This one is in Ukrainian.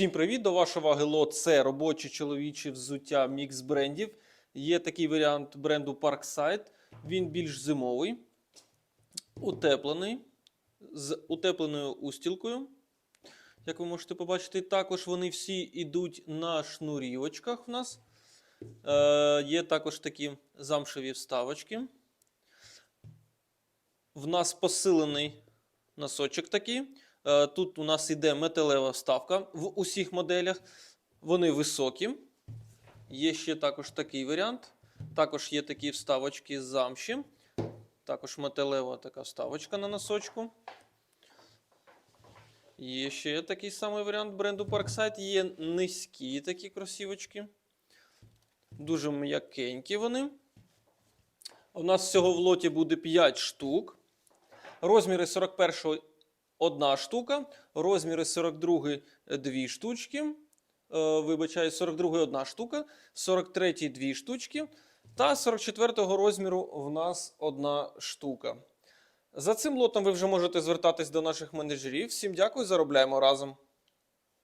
Всім привіт! До вашої уваги лот це робоче чоловіче взуття мікс брендів. Є такий варіант бренду Parkside. Він більш зимовий, утеплений, з утепленою устілкою. Як ви можете побачити, також вони всі йдуть на шнурівочках в нас. Е, є також такі замшеві вставочки. В нас посилений носочок такий. Е, Тут у нас йде металева вставка в усіх моделях. Вони високі. Є ще також такий варіант. Також є такі вставочки з замші. Також металева така вставочка на носочку. Є ще такий самий варіант бренду Parkside. Є низькі такі кросівочки. Дуже м'якенькі вони. У нас всього в лоті буде 5 штук. Розміри 41 одна штука, розміри 42 дві штучки. Е, вибачаю, 42 одна штука, 43 дві штучки. Та 44 розміру в нас одна штука. За цим лотом ви вже можете звертатись до наших менеджерів. Всім дякую, заробляємо разом.